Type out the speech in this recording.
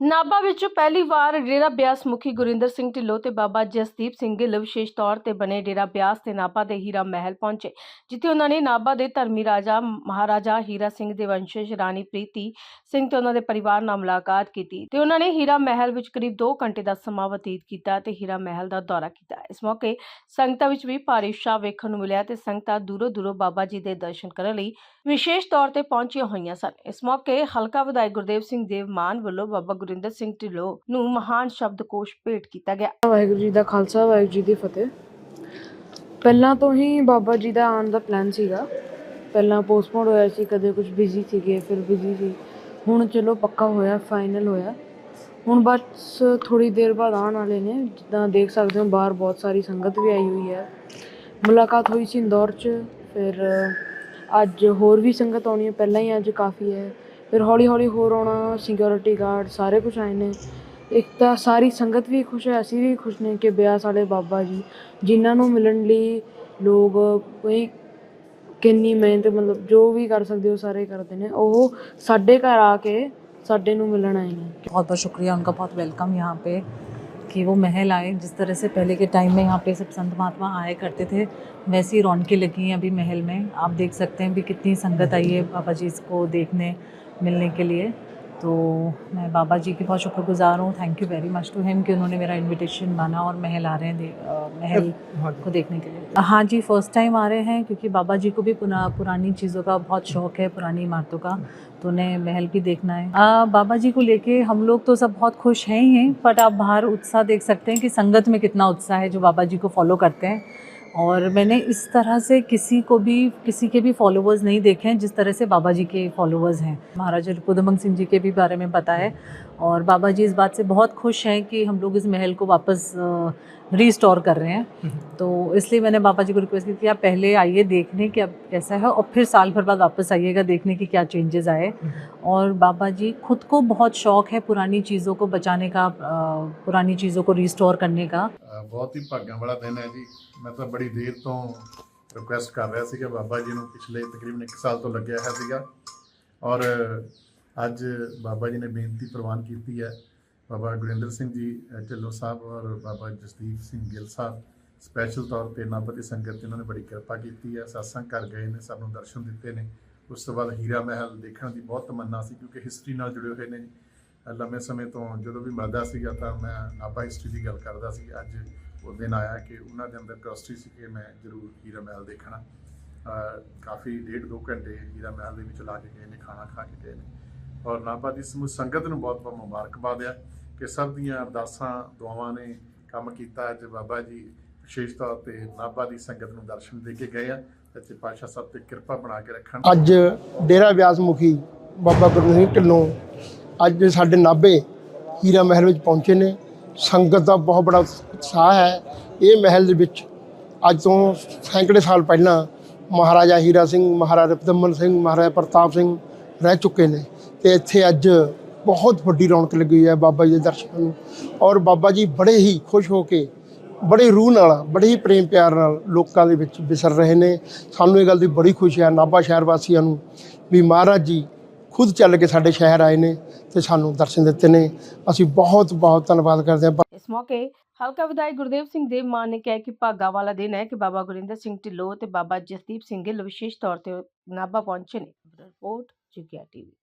ਨਾਭਾ ਵਿੱਚ ਪਹਿਲੀ ਵਾਰ ਡੇਰਾ ਬਿਆਸ ਮੁਖੀ ਗੁਰਿੰਦਰ ਸਿੰਘ ਢਿੱਲੋਂ ਤੇ ਬਾਬਾ ਜਸਦੀਪ ਸਿੰਘ ਗਿੱਲ ਵਿਸ਼ੇਸ਼ ਤੌਰ ਤੇ ਬਣੇ ਡੇਰਾ ਬਿਆਸ ਤੇ ਨਾਭਾ ਦੇ ਹੀਰਾ ਮਹਿਲ ਪਹੁੰਚੇ, ਜਿੱਥੇ ਉਹਨਾਂ ਨੇ ਨਾਭਾ ਦੇ ਧਰਮੀ ਰਾਜਾ ਮਹਾਰਾਜਾ ਹੀਰਾ ਸਿੰਘ ਦੇ ਵੰਸ਼ਜ ਰਾਣੀ ਪ੍ਰੀਤੀ ਸਿੰਘ ਤੇ ਉਹਨਾਂ ਦੇ ਪਰਿਵਾਰ ਨਾਲ ਮੁਲਾਕਾਤ ਕੀਤੀ ਤੇ ਉਹਨਾਂ ਨੇ ਹੀਰਾ ਮਹਿਲ ਵਿੱਚ ਕਰੀਬ 2 ਘੰਟੇ ਦਾ ਸਮਾਂ ਬਤੀਤ ਕੀਤਾ ਤੇ ਹੀਰਾ ਮਹਿਲ ਦਾ ਦੌਰਾ ਕੀਤਾ। ਇਸ ਮੌਕੇ ਸੰਗਤਾਂ ਵਿੱਚ ਵੀ ਭਾਰੀ ਉਤਸ਼ਾਹ ਵੇਖਣ ਨੂੰ ਮਿਲਿਆ ਤੇ ਸੰਗਤਾਂ ਦੂਰੋਂ ਦੂਰੋਂ ਬਾਬਾ ਜੀ ਦੇ ਦਰਸ਼ਨ ਕਰਨ ਲਈ ਵਿਸ਼ੇਸ਼ ਤੌਰ ਤੇ ਪਹੁੰਚੀਆਂ ਹੋਈਆਂ ਸਨ। ਇਸ ਮੌਕੇ ਹਲਕਾ ਵਿਧਾਇਕ ਗੁਰਦੇਵ ਸਿੰਘ ਦੇਵ ਮਾਨ ਵੱਲੋਂ ਬਾਬਾ ਗੁਰਿੰਦਰ ਸਿੰਘ ਢਿੱਲੋਂ ਨੂੰ ਮਹਾਨ ਸ਼ਬਦਕੋਸ਼ ਭੇਟ ਕੀਤਾ ਗਿਆ। ਵਾਹਿਗੁਰੂ ਜੀ ਦਾ ਖਾਲਸਾ, ਵਾਹਿਗੁਰੂ ਜੀ ਦੀ ਫਤਿਹ। ਪਹਿਲਾਂ ਤੋਂ ਹੀ ਬਾਬਾ ਜੀ ਦਾ ਆਉਣ ਦਾ ਪਲਾਨ ਸੀਗਾ। ਪਹਿਲਾਂ ਪੋਸਟਪੋਨ ਹੋਇਆ ਸੀ, ਕਦੇ ਕੁਝ ਬਿਜ਼ੀ ਸੀਗੇ, ਫਿਰ ਬਿਜ਼ੀ ਸੀ। ਹੁਣ ਚਲੋ ਪੱਕਾ ਹੋਇਆ ਫਾਈਨਲ ਹੋਇਆ। ਹੁਣ ਬਸ ਥੋੜੀ ਦੇਰ ਬਾਅਦ ਆਉਣ ਵਾਲੇ ਨੇ। ਜਿੱਦਾਂ ਦੇਖ ਸਕਦੇ ਹੋ, ਬਾਹਰ ਬਹੁਤ ਸਾਰੀ ਸੰਗਤ ਵੀ ਆਈ ਹੋਈ ਹੈ। ਮੁਲਾਕਾਤ ਹੋਈ ਸੀ ਇੰਦੌਰ 'ਚ, ਫਿਰ ਅੱਜ ਹੋਰ ਵੀ ਸੰਗਤ ਆਉਣੀ ਹੈ। ਪਹਿਲਾਂ ਹੀ ਅੱਜ ਕਾਫੀ ਹੈ। ਫਿਰ ਹੌਲੀ ਹੌਲੀ ਹੋਰ ਆਉਣਾ ਸਿਕਿਉਰਿਟੀ ਗਾਰਡ ਸਾਰੇ ਕੁਝ ਆਏ ਨੇ ਇੱਕ ਤਾਂ ਸਾਰੀ ਸੰਗਤ ਵੀ ਖੁਸ਼ ਹੈ ਅਸੀਂ ਵੀ ਖੁਸ਼ ਨੇ ਕਿ ਬਿਆਸ ਵਾਲੇ ਬਾਬਾ ਜੀ ਜਿਨ੍ਹਾਂ ਨੂੰ ਮਿਲਣ ਲਈ ਲੋਕ ਕੋਈ ਕਿੰਨੀ ਮਿਹਨਤ ਮਤਲਬ ਜੋ ਵੀ ਕਰ ਸਕਦੇ ਹੋ ਸਾਰੇ ਕਰਦੇ ਨੇ ਉਹ ਸਾਡੇ ਘਰ ਆ ਕੇ ਸਾਡੇ ਨੂੰ ਮਿਲਣ ਆਏ ਨੇ बहुत बहुत शुक्रिया उनका बहुत वेलकम यहाँ पे कि वो महल आए जिस तरह से पहले के टाइम में यहाँ पे सब संत महात्मा आया करते थे वैसी रौनकें लगी हैं अभी महल में आप देख सकते हैं भी कितनी संगत आई है बाबा जी को देखने मिलने के लिए। तो मैं बाबा जी की बहुत शुक्रगुजार हूँ। Thank you very much to him कि उन्होंने मेरा इनविटेशन माना और महल आ रहे हैं महल को देखने के लिए। हाँ जी फ़र्स्ट टाइम आ रहे हैं क्योंकि बाबा जी को भी पुना पुरानी चीज़ों का बहुत शौक है पुरानी इमारतों का। तो उन्हें महल भी देखना है। आ, बाबा जी को लेके हम लोग तो सब बहुत खुश हैं ही हैं बट आप बाहर उत्साह देख सकते हैं कि संगत में कितना उत्साह है जो बाबा जी को फॉलो करते हैं। और मैंने इस तरह से किसी को भी किसी के भी फॉलोअर्स नहीं देखे हैं जिस तरह से बाबा जी के फॉलोवर्स हैं। महाराजा कुदमंग सिंह जी के भी बारे में पता है और बाबा जी इस बात से बहुत खुश हैं कि हम लोग इस महल को वापस रिस्टोर कर रहे हैं। हम्म। तो इसलिए मैंने बाबा जी को रिक्वेस्ट की कि आप पहले आइए देखने कि अब कैसा है और फिर साल भर बाद वापस आइएगा देखने की क्या चेंजेस आए। हम्म। और बाबा जी खुद को बहुत शौक है पुरानी चीज़ों को बचाने का पुरानी चीज़ों को रिस्टोर करने का। बहुत ही बड़ा दिन है जी। ਮੈਂ ਤਾਂ ਬੜੀ ਦੇਰ ਤੋਂ ਰਿਕੁਐਸਟ ਕਰ ਰਿਹਾ ਸੀਗਾ, ਬਾਬਾ ਜੀ ਨੂੰ ਪਿਛਲੇ ਤਕਰੀਬਨ 1 ਸਾਲ ਤੋਂ ਲੱਗਿਆ ਹੈ ਸੀਗਾ। ਔਰ ਅੱਜ ਬਾਬਾ ਜੀ ਨੇ ਬੇਨਤੀ ਪ੍ਰਵਾਨ ਕੀਤੀ ਹੈ, ਬਾਬਾ ਗੁਰਿੰਦਰ ਸਿੰਘ ਜੀ ਢਿੱਲੋਂ ਸਾਹਿਬ ਔਰ ਬਾਬਾ ਜਸਦੀਪ ਸਿੰਘ ਗਿੱਲ ਸਾਹਿਬ ਸਪੈਸ਼ਲ ਤੌਰ ਤੇ ਨਾਪਤੀ ਸੰਗਤ ਤੇ ਇਹਨਾਂ ਨੇ ਬੜੀ ਕਿਰਪਾ ਕੀਤੀ ਹੈ। satsang ਕਰ ਗਏ ਨੇ, ਸਭ ਨੂੰ ਦਰਸ਼ਨ ਦਿੱਤੇ ਨੇ। ਉਸ ਤੋਂ ਬਾਅਦ ਹੀਰਾ ਮਹਿਲ ਦੇਖਣ ਦੀ ਬਹੁਤ ਤਮੰਨਾ ਸੀ, ਕਿਉਂਕਿ ਹਿਸਟਰੀ ਨਾਲ ਜੁੜੇ ਹੋਏ ਨੇ। ਲੰਮੇ ਸਮੇਂ ਤੋਂ ਜਦੋਂ ਵੀ ਮਰਦਾ ਸੀਗਾ ਤਾਂ ਮੈਂ ਨਾਭਾ ਹਿਸਟਰੀ ਦੀ ਗੱਲ ਕਰਦਾ ਸੀ। ਅੱਜ ਉਹ ਦਿਨ ਆਇਆ ਕਿ ਉਹਨਾਂ ਦੇ ਅੰਦਰ ਕਸਟਰੀ ਸੀ ਕਿ ਮੈਂ ਜ਼ਰੂਰ ਹੀਰਾ ਮਹਿਲ ਦੇਖਣਾ। ਕਾਫੀ ਡੇਢ ਦੋ ਘੰਟੇ ਹੀਰਾ ਮਹਿਲ ਦੇ ਵਿੱਚ ਲਾ ਕੇ ਗਏ ਨੇ, ਖਾਣਾ ਖਾ ਕੇ ਗਏ ਨੇ। ਔਰ ਨਾਭਾ ਦੀ ਸਮੂਹ ਸੰਗਤ ਨੂੰ ਬਹੁਤ ਬਹੁਤ ਮੁਬਾਰਕਬਾਦ ਆ ਕਿ ਸਭ ਦੀਆਂ ਅਰਦਾਸਾਂ, ਦੁਆਵਾਂ ਨੇ ਕੰਮ ਕੀਤਾ। ਅੱਜ ਬਾਬਾ ਜੀ ਵਿਸ਼ੇਸ਼ ਤੌਰ ਤੇ ਨਾਭਾ ਦੀ ਸੰਗਤ ਨੂੰ ਦਰਸ਼ਨ ਦੇ ਕੇ ਗਏ ਆ। ਸੱਚੇ ਪਾਤਸ਼ਾਹ ਸਭ ਤੇ ਕਿਰਪਾ ਬਣਾ ਕੇ ਰੱਖਣ। ਅੱਜ ਡੇਰਾ ਵਿਆਸ ਮੁਖੀ ਬਾਬਾ ਗੁਰਮੀਤ ਸਿੰਘ ਢਿੱਲੋਂ ਅੱਜ ਸਾਡੇ ਨਾਭੇ ਹੀਰਾ ਮਹਿਲ ਵਿੱਚ ਪਹੁੰਚੇ ਨੇ। ਸੰਗਤ ਦਾ ਬਹੁਤ ਬੜਾ ਸਾਹ ਹੈ ਇਹ ਮਹਿਲ ਦੇ ਵਿੱਚ। ਅੱਜ ਤੋਂ ਸੈਂਕੜੇ ਸਾਲ ਪਹਿਲਾਂ ਮਹਾਰਾਜਾ ਹੀਰਾ ਸਿੰਘ, ਮਹਾਰਾਜਾ ਪਦਮਨ ਸਿੰਘ, ਮਹਾਰਾਜਾ ਪ੍ਰਤਾਪ ਸਿੰਘ ਰਹਿ ਚੁੱਕੇ ਨੇ ਤੇ ਇੱਥੇ ਅੱਜ ਬਹੁਤ ਵੱਡੀ ਰੌਣਕ ਲੱਗੀ ਹੋਈ ਹੈ ਬਾਬਾ ਜੀ ਦੇ ਦਰਸ਼ਨਾਂ ਨੂੰ। ਔਰ ਬਾਬਾ ਜੀ ਬੜੇ ਹੀ ਖੁਸ਼ ਹੋ ਕੇ, ਬੜੇ ਰੂਹ ਨਾਲ, ਬੜੇ ਹੀ ਪ੍ਰੇਮ ਪਿਆਰ ਨਾਲ ਲੋਕਾਂ ਦੇ ਵਿੱਚ ਵਿਸਰ ਰਹੇ ਨੇ। ਸਾਨੂੰ ਇਹ ਗੱਲ ਦੀ ਬੜੀ ਖੁਸ਼ੀ ਹੈ, ਨਾਭਾ ਸ਼ਹਿਰ ਵਾਸੀਆਂ ਨੂੰ ਵੀ ਮਹਾਰਾਜ ਜੀ ਖੁਦ ਚੱਲ ਕੇ ਸਾਡੇ ਸ਼ਹਿਰ ਆਏ ਨੇ ਤੇ ਸਾਨੂੰ ਦਰਸ਼ਨ ਦਿੱਤੇ ਨੇ। ਅਸੀਂ ਬਹੁਤ ਬਹੁਤ ਧੰਨਵਾਦ ਕਰਦੇ ਹਾਂ। ਇਸ ਮੌਕੇ ਹਲਕਾ ਵਿਧਾਇਕ ਗੁਰਦੇਵ ਸਿੰਘ ਦੇਵ ਮਾਨ ਨੇ ਕਿਹਾ ਕਿ ਭਾਗਾ ਵਾਲਾ ਦਿਨ ਹੈ ਕਿ ਬਾਬਾ ਗੁਰਿੰਦਰ ਸਿੰਘ ਢਿੱਲੋਂ ਤੇ ਬਾਬਾ ਜਸਦੀਪ ਸਿੰਘ ਗਿੱਲ ਵਿਸ਼ੇਸ਼ ਤੌਰ ਤੇ ਨਾਭਾ ਪਹੁੰਚੇ ਨੇ। ਰਿਪੋਰਟ ਜੁਗਿਆ ਟੀਵੀ।